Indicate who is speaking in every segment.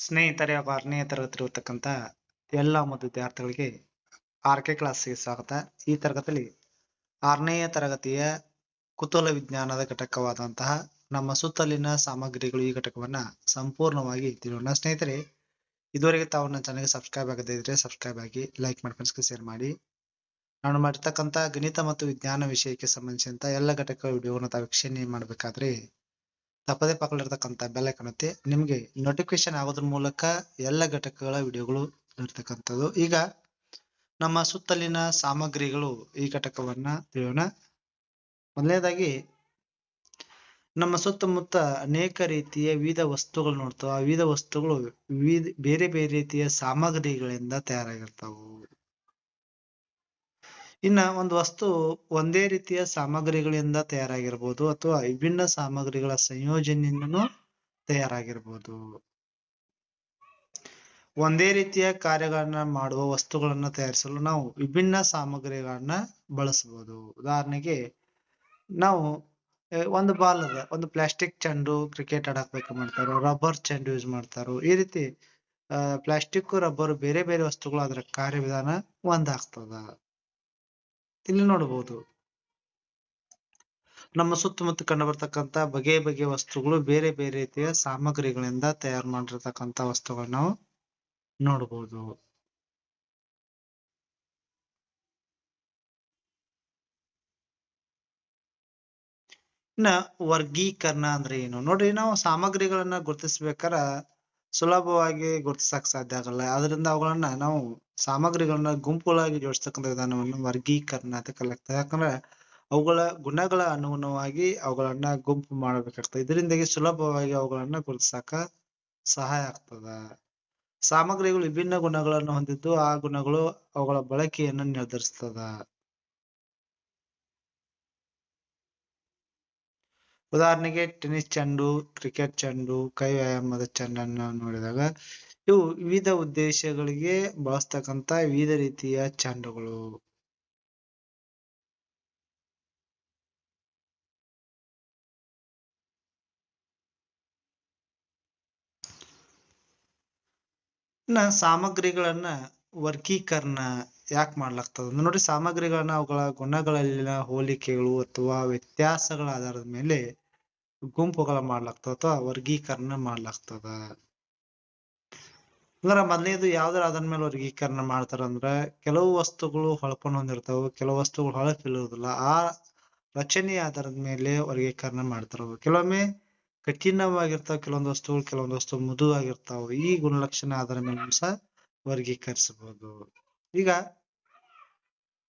Speaker 1: ಸ್ನೇಹಿತರೆ ಹಾಗೂ ಆರನೇ ತರಗತಿ ಇರತಕ್ಕಂತ ಎಲ್ಲ ಒಂದು ವಿದ್ಯಾರ್ಥಿಗಳಿಗೆ ಆರ್ ಕೆ ಕ್ಲಾಸ್ಗೆ ಸ್ವಾಗತ. ಈ ತರಗತಿಯಲ್ಲಿ ಆರನೇಯ ತರಗತಿಯ ಕುತೂಹಲ ವಿಜ್ಞಾನದ ಘಟಕವಾದಂತಹ ನಮ್ಮ ಸುತ್ತಲಿನ ಸಾಮಗ್ರಿಗಳು ಈ ಘಟಕವನ್ನ ಸಂಪೂರ್ಣವಾಗಿ ತಿಳಿಯೋಣ. ಸ್ನೇಹಿತರೆ, ಇದುವರೆಗೆ ತಾವು ನನ್ನ ಚಾನಲ್ಗೆ ಸಬ್ಸ್ಕ್ರೈಬ್ ಆಗದೇ ಇದ್ರೆ ಸಬ್ಸ್ಕ್ರೈಬ್ ಆಗಿ ಲೈಕ್ ಮಾಡಿ ಫ್ರೆಂಡ್ಸ್ಗೆ ಶೇರ್ ಮಾಡಿ. ನಾನು ಮಾಡಿರ್ತಕ್ಕಂಥ ಗಣಿತ ಮತ್ತು ವಿಜ್ಞಾನ ವಿಷಯಕ್ಕೆ ಸಂಬಂಧಿಸಿದಂತ ಎಲ್ಲ ಘಟಕ ವಿಡಿಯೋವನ್ನು ತಾವು ವೀಕ್ಷಣೆ ಮಾಡಬೇಕಾದ್ರೆ ತಪ್ಪದೇ ಪಕ್ಕದಲ್ಲಿರ್ತಕ್ಕಂಥ ಬೆಲ್ ಐಕಾನ್ ಒತ್ತಿ ನಿಮ್ಗೆ ನೋಟಿಫಿಕೇಶನ್ ಆಗೋದ್ರ ಮೂಲಕ ಎಲ್ಲ ಘಟಕಗಳ ವಿಡಿಯೋಗಳು ಇರ್ತಕ್ಕಂಥದ್ದು. ಈಗ ನಮ್ಮ ಸುತ್ತಲಿನ ಸಾಮಗ್ರಿಗಳು ಈ ಘಟಕವನ್ನ ತಿಳಿಯೋಣ. ಮೊದಲನೇದಾಗಿ, ನಮ್ಮ ಸುತ್ತಮುತ್ತ ಅನೇಕ ರೀತಿಯ ವಿವಿಧ ವಸ್ತುಗಳು ನೋಡ್ತಾವ. ಆ ವಿವಿಧ ವಸ್ತುಗಳು ವಿವಿಧ ಬೇರೆ ಬೇರೆ ರೀತಿಯ ಸಾಮಗ್ರಿಗಳಿಂದ ತಯಾರಾಗಿರ್ತಾವು. ಇನ್ನ ಒಂದು ವಸ್ತು ಒಂದೇ ರೀತಿಯ ಸಾಮಗ್ರಿಗಳಿಂದ ತಯಾರಾಗಿರ್ಬೋದು ಅಥವಾ ವಿಭಿನ್ನ ಸಾಮಗ್ರಿಗಳ ಸಂಯೋಜನೆಯಿಂದನೂ ತಯಾರಾಗಿರ್ಬೋದು. ಒಂದೇ ರೀತಿಯ ಕಾರ್ಯಗಳನ್ನ ಮಾಡುವ ವಸ್ತುಗಳನ್ನ ತಯಾರಿಸಲು ನಾವು ವಿಭಿನ್ನ ಸಾಮಗ್ರಿಗಳನ್ನ ಬಳಸಬಹುದು. ಉದಾಹರಣೆಗೆ ನಾವು ಒಂದು ಬಾಲ್ ಅದ, ಒಂದು ಪ್ಲಾಸ್ಟಿಕ್ ಚೆಂಡು ಕ್ರಿಕೆಟ್ ಆಡಕ್ ಬೇಕು ಮಾಡ್ತಾರೋ, ರಬ್ಬರ್ ಚೆಂಡು ಯೂಸ್ ಮಾಡ್ತಾರೋ, ಈ ರೀತಿ ಪ್ಲಾಸ್ಟಿಕ್ ರಬ್ಬರ್ ಬೇರೆ ಬೇರೆ ವಸ್ತುಗಳು ಅದರ ಕಾರ್ಯವಿಧಾನ ಒಂದಾಗ್ತದ. ಇಲ್ಲಿ ನೋಡಬಹುದು ನಮ್ಮ ಸುತ್ತಮುತ್ತ ಕಂಡು ಬರ್ತಕ್ಕಂತ ಬಗೆ ಬಗೆಯ ವಸ್ತುಗಳು ಬೇರೆ ಬೇರೆ ರೀತಿಯ ಸಾಮಗ್ರಿಗಳಿಂದ ತಯಾರು ಮಾಡಿರ್ತಕ್ಕಂತ ವಸ್ತುಗಳನ್ನ ನಾವು ನೋಡಬಹುದು ಇನ್ನ ವರ್ಗೀಕರಣ ಅಂದ್ರೆ ಏನು? ನೋಡ್ರಿ, ನಾವು ಸಾಮಗ್ರಿಗಳನ್ನ ಗುರುತಿಸ್ಬೇಕಾರ ಸುಲಭವಾಗಿ ಗುರುತಿಸಕ್ ಸಾಧ್ಯ ಆಗಲ್ಲ. ಅದರಿಂದ ಅವುಗಳನ್ನ ನಾವು ಸಾಮಗ್ರಿಗಳನ್ನ ಗುಂಪುಗಳಾಗಿ ಜೋಡಿಸ್ತಕ್ಕಂತ ವಿಧಾನವನ್ನು ವರ್ಗೀಕರಣ ಅಂತ ಕರೆಯಲಾಗ್ತದೆ ಯಾಕಂದ್ರೆ ಅವುಗಳ ಗುಣಗಳ ಅನುಗುಣವಾಗಿ ಅವುಗಳನ್ನ ಗುಂಪು ಮಾಡಬೇಕಾಗ್ತದೆ. ಇದರಿಂದಾಗಿ ಸುಲಭವಾಗಿ ಅವುಗಳನ್ನ ಗುರುತಿಸಕ ಸಹಾಯ ಆಗ್ತದ. ಸಾಮಗ್ರಿಗಳು ವಿಭಿನ್ನ ಗುಣಗಳನ್ನು ಹೊಂದಿದ್ದು ಆ ಗುಣಗಳು ಅವುಗಳ ಬಳಕೆಯನ್ನು ನಿರ್ಧರಿಸ್ತದ. ಉದಾಹರಣೆಗೆ ಟೆನ್ನಿಸ್ ಚೆಂಡು, ಕ್ರಿಕೆಟ್ ಚೆಂಡು ಕೈ ವ್ಯಾಯಾಮದ ಚೆಂಡನ್ನು ನೋಡಿದಾಗ ಇವು ವಿವಿಧ ಉದ್ದೇಶಗಳಿಗೆ ಬಳಸ್ತಕ್ಕಂತ ವಿವಿಧ ರೀತಿಯ ಚೆಂಡುಗಳು. ಸಾಮಗ್ರಿಗಳನ್ನ ವರ್ಗೀಕರಣ ಯಾಕೆ ಮಾಡ್ಲಾಗ್ತದ? ಅಂದ್ರ ನೋಡಿ ಸಾಮಗ್ರಿಗಳನ್ನ ಅವುಗಳ ಗುಣಗಳಲ್ಲಿನ ಹೋಲಿಕೆಗಳು ಅಥವಾ ವ್ಯತ್ಯಾಸಗಳ ಆಧಾರದ ಮೇಲೆ ಗುಂಪುಗಳ ಮಾಡ್ಲಾಗ್ತದ ಅಥವಾ ವರ್ಗೀಕರಣ ಮಾಡ್ಲಾಗ್ತದ. ಅಂದ್ರೆ ಮೊದಲನೇದು ಯಾವ್ದಾರ ಅದರ ಮೇಲೆ ವರ್ಗೀಕರಣ ಮಾಡ್ತಾರ ಅಂದ್ರ ಕೆಲವು ವಸ್ತುಗಳು ಹೊಳಪನ್ನು ಹೊಂದಿರ್ತಾವ, ಕೆಲವು ವಸ್ತುಗಳು ಹೊಳಪಿರುವುದಿಲ್ಲ. ಆ ರಚನೆ ಆಧಾರದ ಮೇಲೆ ವರ್ಗೀಕರಣ ಮಾಡ್ತಾರ ಕೆಲವೊಮ್ಮೆ ಕಠಿಣವಾಗಿರ್ತಾವ, ಕೆಲವೊಂದು ವಸ್ತುಗಳು, ಕೆಲವೊಂದು ವಸ್ತು ಮೃದುವಾಗಿರ್ತಾವ. ಈ ಗುಣಲಕ್ಷಣ ಆಧಾರದ ಮೇಲೆ ಸಹ ವರ್ಗೀಕರಿಸಬಹುದು. ಈಗ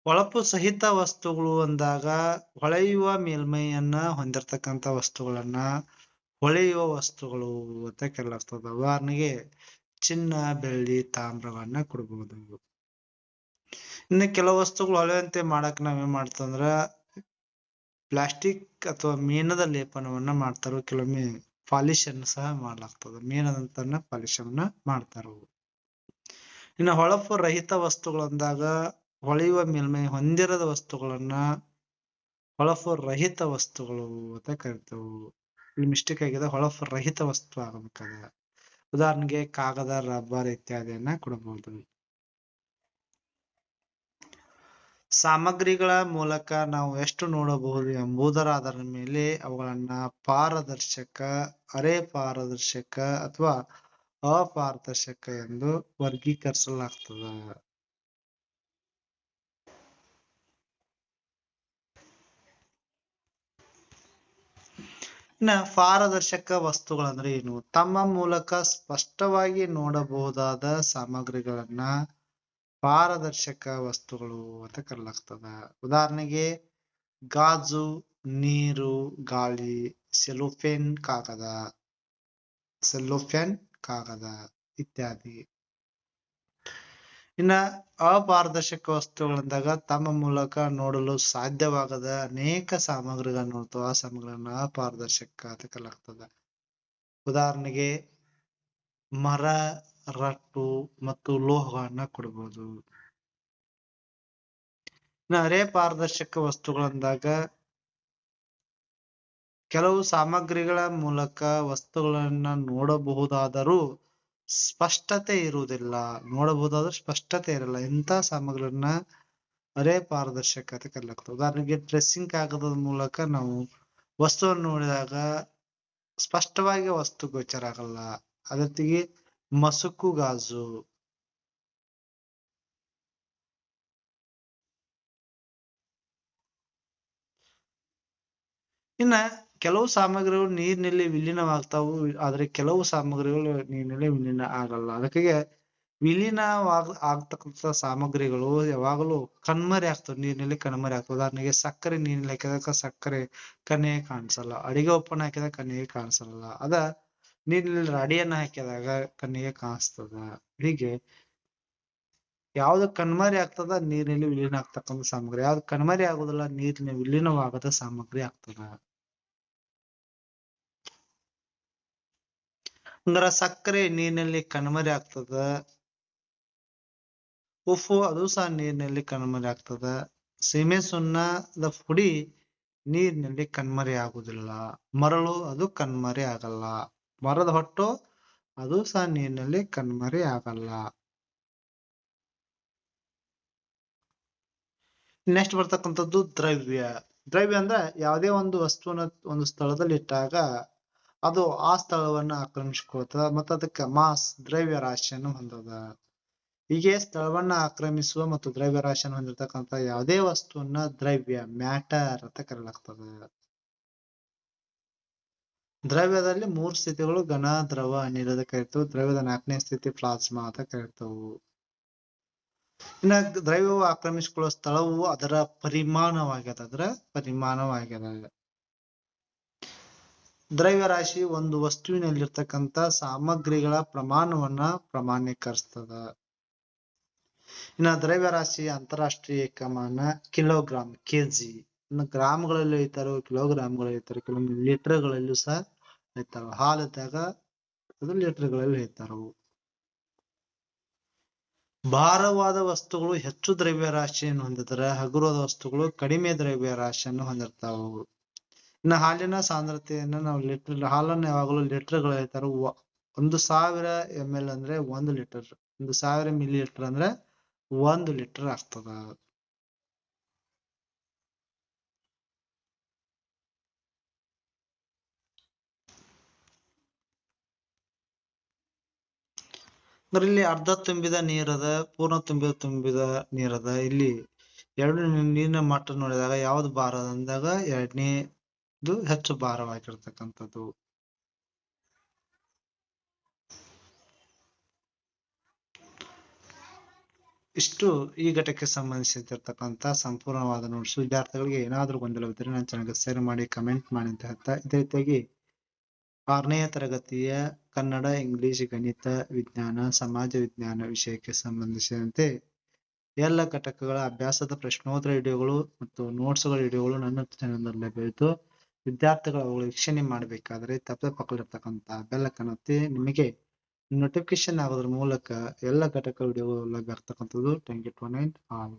Speaker 1: ಹೊಳಪು ಸಹಿತ ವಸ್ತುಗಳು ಅಂದಾಗ ಹೊಳೆಯುವ ಮೇಲ್ಮೈಯನ್ನ ಹೊಂದಿರ್ತಕ್ಕಂತ ವಸ್ತುಗಳನ್ನ ಹೊಳೆಯುವ ವಸ್ತುಗಳು ಅಂತ ಕರೆಯಲಾಗ್ತದ ಉದಾಹರಣೆಗೆ ಚಿನ್ನ, ಬೆಳ್ಳಿ, ತಾಮ್ರವನ್ನ ಕೊಡಬಹುದು ಇನ್ನು ಕೆಲವು ವಸ್ತುಗಳು ಹೊಳೆಯಂತೆ ಮಾಡಕ್ ನಾವೇನ್ ಮಾಡ್ತಂದ್ರ ಪ್ಲಾಸ್ಟಿಕ್ ಅಥವಾ ಮೀನದ ಲೇಪನವನ್ನ ಮಾಡ್ತಾರೋ, ಕೆಲವೊಮ್ಮೆ ಪಾಲಿಶ್ ಅನ್ನು ಸಹ ಮಾಡಲಾಗ್ತದ. ಮೀನದಂತನ ಪಾಲಿಶ್ ಅನ್ನ ಮಾಡ್ತಾರ ಇನ್ನು ಹೊಳಪು ರಹಿತ ವಸ್ತುಗಳು ಅಂದಾಗ ಹೊಳೆಯುವ ಮೇಲ್ಮೈ ಹೊಂದಿರದ ವಸ್ತುಗಳನ್ನ ಹೊಳಪು ರಹಿತ ವಸ್ತುಗಳು ಅಂತ ಕರಿತೇವು. ಇಲ್ಲಿ ಮಿಸ್ಟೇಕ್ ಆಗಿದೆ ಹೊಳಪು ರಹಿತ ವಸ್ತು ಆಗಬೇಕಾದ. ಉದಾಹರಣೆಗೆ ಕಾಗದ, ರಬ್ಬರ್ ಇತ್ಯಾದಿಯನ್ನ ಕೊಡಬಹುದು ಸಾಮಗ್ರಿಗಳ ಮೂಲಕ ನಾವು ಎಷ್ಟು ನೋಡಬಹುದು ಎಂಬುದರ ಆಧಾರದ ಮೇಲೆ ಅವುಗಳನ್ನ ಪಾರದರ್ಶಕ ಅರೆ ಪಾರದರ್ಶಕ ಅಥವಾ ಅಪಾರದರ್ಶಕ ಎಂದು ವರ್ಗೀಕರಿಸಲಾಗ್ತದ. ಇನ್ನ ಪಾರದರ್ಶಕ ವಸ್ತುಗಳಂದ್ರೆ ಏನು? ತಮ್ಮ ಮೂಲಕ ಸ್ಪಷ್ಟವಾಗಿ ನೋಡಬಹುದಾದ ಸಾಮಗ್ರಿಗಳನ್ನ ಪಾರದರ್ಶಕ ವಸ್ತುಗಳು ಅಂತ ಕರೆಯಲಾಗ್ತದ. ಉದಾಹರಣೆಗೆ ಗಾಜು, ನೀರು, ಗಾಳಿ, ಸೆಲೋಫೇನ್ ಕಾಗದ ಸೆಲ್ಲೋಫ್ಯಾನ್ ಕಾಗದ ಇತ್ಯಾದಿ. ಇನ್ನ ಅಪಾರದರ್ಶಕ ವಸ್ತುಗಳಂದಾಗ ತಮ್ಮ ಮೂಲಕ ನೋಡಲು ಸಾಧ್ಯವಾಗದ ಅನೇಕ ಸಾಮಗ್ರಿಗಳನ್ನು ನೋಡ್ತಾವ. ಆ ಸಾಮಗ್ರಿಗಳನ್ನ ಅಪಾರದರ್ಶಕ ಅಂತ ಕಲಾಗ್ತದ ಉದಾಹರಣೆಗೆ ಮರ, ರಟ್ಟು ಮತ್ತು ಲೋಹಗಳನ್ನ ಕೊಡ್ಬೋದು. ಇನ್ನ ಅರೆ ಪಾರದರ್ಶಕ ವಸ್ತುಗಳಂದಾಗ ಕೆಲವು ಸಾಮಗ್ರಿಗಳ ಮೂಲಕ ವಸ್ತುಗಳನ್ನ ನೋಡಬಹುದಾದರೂ ಸ್ಪಷ್ಟತೆ ಇರುವುದಿಲ್ಲ. ನೋಡಬಹುದಾದ್ರೂ ಸ್ಪಷ್ಟತೆ ಇರಲ್ಲ. ಇಂಥ ಸಾಮಗ್ರಿಗಳನ್ನ ಅರೆ ಪಾರದರ್ಶಕತೆ ಕರೆಯಲಾಗ್ತದೆ ಉದಾಹರಣೆಗೆ ಡ್ರೆಸ್ಸಿಂಗ್ ಕಾಗದದ ಮೂಲಕ ನಾವು ವಸ್ತುವನ್ನು ನೋಡಿದಾಗ ಸ್ಪಷ್ಟವಾಗಿ ವಸ್ತು ಗೋಚರ ಆಗಲ್ಲ. ಅದೇ ರೀತಿ ಮಸುಕು ಗಾಜು. ಇನ್ನ ಕೆಲವು ಸಾಮಗ್ರಿಗಳು ನೀರಿನಲ್ಲಿ ವಿಲೀನವಾಗ್ತಾವು, ಆದ್ರೆ ಕೆಲವು ಸಾಮಗ್ರಿಗಳು ನೀರಿನಲ್ಲಿ ವಿಲೀನ ಆಗಲ್ಲ. ಅದಕ್ಕಾಗಿ ವಿಲೀನವಾಗ್, ಆಗ್ತಕ್ಕಂಥ ಸಾಮಗ್ರಿಗಳು ಯಾವಾಗಲೂ ಕಣ್ಮರೆ ಆಗ್ತವೆ, ನೀರಿನಲ್ಲಿ ಕಣ್ಮರೆ ಆಗ್ತವೆ. ಉದಾಹರಣೆಗೆ ಸಕ್ಕರೆ ನೀರಿನಲ್ಲಿ ಹಾಕಿದಾಗ ಸಕ್ಕರೆ ಕಣ್ಣಿಗೆ ಕಾಣಿಸಲ್ಲ, ಅಡಿಗೆ ಉಪ್ಪನ್ನ ಹಾಕಿದಾಗ ಕಣ್ಣಿಗೆ ಕಾಣಿಸಲ್ಲ. ಅದ ನೀರಿನಲ್ಲಿ ರಾಡಿಯನ್ನ ಹಾಕಿದಾಗ ಕಣ್ಣಿಗೆ ಕಾಣಿಸ್ತದ. ಹೀಗೆ ಯಾವ್ದು ಕಣ್ಮರೆ ಆಗ್ತದ, ನೀರಿನಲ್ಲಿ ವಿಲೀನ ಆಗ್ತಕ್ಕಂಥ ಸಾಮಗ್ರಿ. ಯಾವ್ದು ಕಣ್ಮರೆ ಆಗುದಿಲ್ಲ ನೀರಿನ ವಿಲೀನವಾಗದ ಸಾಮಗ್ರಿ ಆಗ್ತದ. ಅಂದ್ರ ಸಕ್ಕರೆ ನೀರಿನಲ್ಲಿ ಕಣ್ಮರೆ ಆಗ್ತದ? ಉಪ್ಪು ಅದು ಸಹ ನೀರಿನಲ್ಲಿ ಕಣ್ಮರೆ ಆಗ್ತದ. ಸೀಮೆ ಸುಣ್ಣದ ಪುಡಿ ನೀರಿನಲ್ಲಿ ಕಣ್ಮರೆ ಆಗುದಿಲ್ಲ. ಮರಳು ಅದು ಕಣ್ಮರೆ ಆಗಲ್ಲ. ಮರದ ಹೊಟ್ಟು ಅದು ಸಹ ನೀರಿನಲ್ಲಿ ಕಣ್ಮರೆ ಆಗಲ್ಲ. ನೆಕ್ಸ್ಟ್ ಬರ್ತಕ್ಕಂಥದ್ದು ದ್ರವ್ಯ. ದ್ರವ್ಯ ಅಂದ್ರೆ ಯಾವುದೇ ಒಂದು ವಸ್ತುವನ್ನ ಒಂದು ಸ್ಥಳದಲ್ಲಿ ಇಟ್ಟಾಗ ಅದು ಆ ಸ್ಥಳವನ್ನ ಆಕ್ರಮಿಸಿಕೊಳ್ತದ ಮತ್ತು ಅದಕ್ಕೆ ಮಾಸ್ ದ್ರವ್ಯ ರಾಶಿಯನ್ನು ಹೊಂದದ. ಹೀಗೆ ಸ್ಥಳವನ್ನ ಆಕ್ರಮಿಸುವ ಮತ್ತು ದ್ರವ್ಯ ರಾಶಿಯನ್ನು ಹೊಂದಿರತಕ್ಕಂಥ ಯಾವುದೇ ವಸ್ತುವನ್ನ ದ್ರವ್ಯ, ಮ್ಯಾಟರ್ ಅಂತ ಕರೆಯಲಾಗ್ತದೆ ದ್ರವ್ಯದಲ್ಲಿ ಮೂರು ಸ್ಥಿತಿಗಳು ಘನ, ದ್ರವ ಅನಿಲದ ಕರಿತವು ದ್ರವ್ಯದ ನಾಲ್ಕನೇ ಸ್ಥಿತಿ ಪ್ಲಾಸ್ಮಾ ಅಂತ ಕರಿತವು. ಇನ್ನ ದ್ರವ್ಯವು ಆಕ್ರಮಿಸಿಕೊಳ್ಳುವ ಸ್ಥಳವು ಅದರ ಪರಿಮಾಣವಾಗ್ಯದ ಅದರ ಪರಿಮಾಣವಾಗ್ಯದ. ದ್ರವ್ಯ ರಾಶಿ ಒಂದು ವಸ್ತುವಿನಲ್ಲಿರ್ತಕ್ಕಂಥ ಸಾಮಗ್ರಿಗಳ ಪ್ರಮಾಣವನ್ನ ಪ್ರಮಾಣೀಕರಿಸ್ತದ. ಇನ್ನ ದ್ರವ್ಯ ರಾಶಿ ಅಂತಾರಾಷ್ಟ್ರೀಯ ಏಕಮಾನ ಕಿಲೋಗ್ರಾಮ್ ಕೆಜಿ. ಇನ್ನು ಗ್ರಾಮ್ಗಳಲ್ಲಿ ಹೇಳ್ತಾರೋ ಕಿಲೋಗ್ರಾಮ್ಗಳಲ್ಲಿ ಹೇಳ್ತಾರೆ ಕೆಲವೊಮ್ಮೆ ಲೀಟರ್ಗಳಲ್ಲೂ ಸಹ ಹೋಯ್ತಾರೋ ಹಾಲು ಇದ್ದಾಗ ಅದು ಲೀಟರ್ಗಳಲ್ಲಿ ಹೇಳ್ತಾರೋ ಭಾರವಾದ ವಸ್ತುಗಳು ಹೆಚ್ಚು ದ್ರವ್ಯ ರಾಶಿಯನ್ನು ಹೊಂದಿದ್ರೆ ಹಗುರವಾದ ವಸ್ತುಗಳು ಕಡಿಮೆ ದ್ರವ್ಯ ರಾಶಿಯನ್ನು ಹೊಂದಿರ್ತಾವು. ಇನ್ನು ಹಾಲಿನ ಸಾಂದ್ರತೆಯನ್ನ ನಾವು ಲೀಟರ್ ಹಾಲನ್ನ ಯಾವಾಗಲೂ ಲೀಟರ್ಗಳು ಹೇಳ್ತಾರೆ. ಒಂದು ಸಾವಿರ ಎಂ ಎಲ್ ಅಂದ್ರೆ ಒಂದು ಲೀಟರ್ ಒಂದು ಸಾವಿರ ಮಿಲಿ ಲೀಟರ್ ಅಂದ್ರೆ ಒಂದು ಲೀಟರ್ ಆಗ್ತದ. ಅಂದ್ರೆ ಇಲ್ಲಿ ಅರ್ಧ ತುಂಬಿದ ನೀರದ, ಪೂರ್ಣ ತುಂಬಿದ ತುಂಬಿದ ನೀರದ, ಇಲ್ಲಿ ಎರಡು ನೀರಿನ ಮಟ್ಟ ನೋಡಿದಾಗ ಯಾವ್ದು ಭಾರ ಅಂದಾಗ ಎರಡನೇದು ಹೆಚ್ಚು ಭಾರವಾಗಿರ್ತಕ್ಕಂಥದ್ದು. ಇಷ್ಟು ಈ ಘಟಕ್ಕೆ ಸಂಬಂಧಿಸಿರ್ತಕ್ಕಂಥ ಸಂಪೂರ್ಣವಾದ ನೋಟ್ಸ್ ವಿದ್ಯಾರ್ಥಿಗಳಿಗೆ ಏನಾದರೂ ಗೊಂದಲವಿದ್ದರೆ ನಾನು ಚಾನಲ್ಗೆ ಶೇರ್ ಮಾಡಿ ಕಮೆಂಟ್ ಮಾಡಿ ಅಂತ ಹೇಳ್ತಾ ಇದೇ ರೀತಿಯಾಗಿ ಆರನೆಯ ತರಗತಿಯ ಕನ್ನಡ, ಇಂಗ್ಲಿಷ್, ಗಣಿತ, ವಿಜ್ಞಾನ, ಸಮಾಜ ವಿಜ್ಞಾನ ವಿಷಯಕ್ಕೆ ಸಂಬಂಧಿಸಿದಂತೆ ಎಲ್ಲ ಘಟಕಗಳ ಅಭ್ಯಾಸದ ಪ್ರಶ್ನೋತ್ತರ ವಿಡಿಯೋಗಳು ಮತ್ತು ನೋಟ್ಸ್ಗಳ ವಿಡಿಯೋಗಳು ನನ್ನ ಚಾನಲ್ನಲ್ಲಿ ಲಭ್ಯವಿದ್ದು ವಿದ್ಯಾರ್ಥಿಗಳು ಅವುಗಳ ವೀಕ್ಷಣೆ ಮಾಡಬೇಕಾದ್ರೆ ತಪ್ಪದೆ ಬೆಲ್ಲಕ್ಕನ್ನು ಒತ್ತಿ ನಿಮಗೆ ನೋಟಿಫಿಕೇಶನ್ ಆಗೋದ್ರ ಮೂಲಕ ಎಲ್ಲ ಘಟಕ ವಿಡಿಯೋಗಳು ಲಭ್ಯ ಆಗ್ತಕ್ಕಂಥದ್ದು ಟ್ವೆಂಟಿ ಟು ನೈನ್ ಆಲ್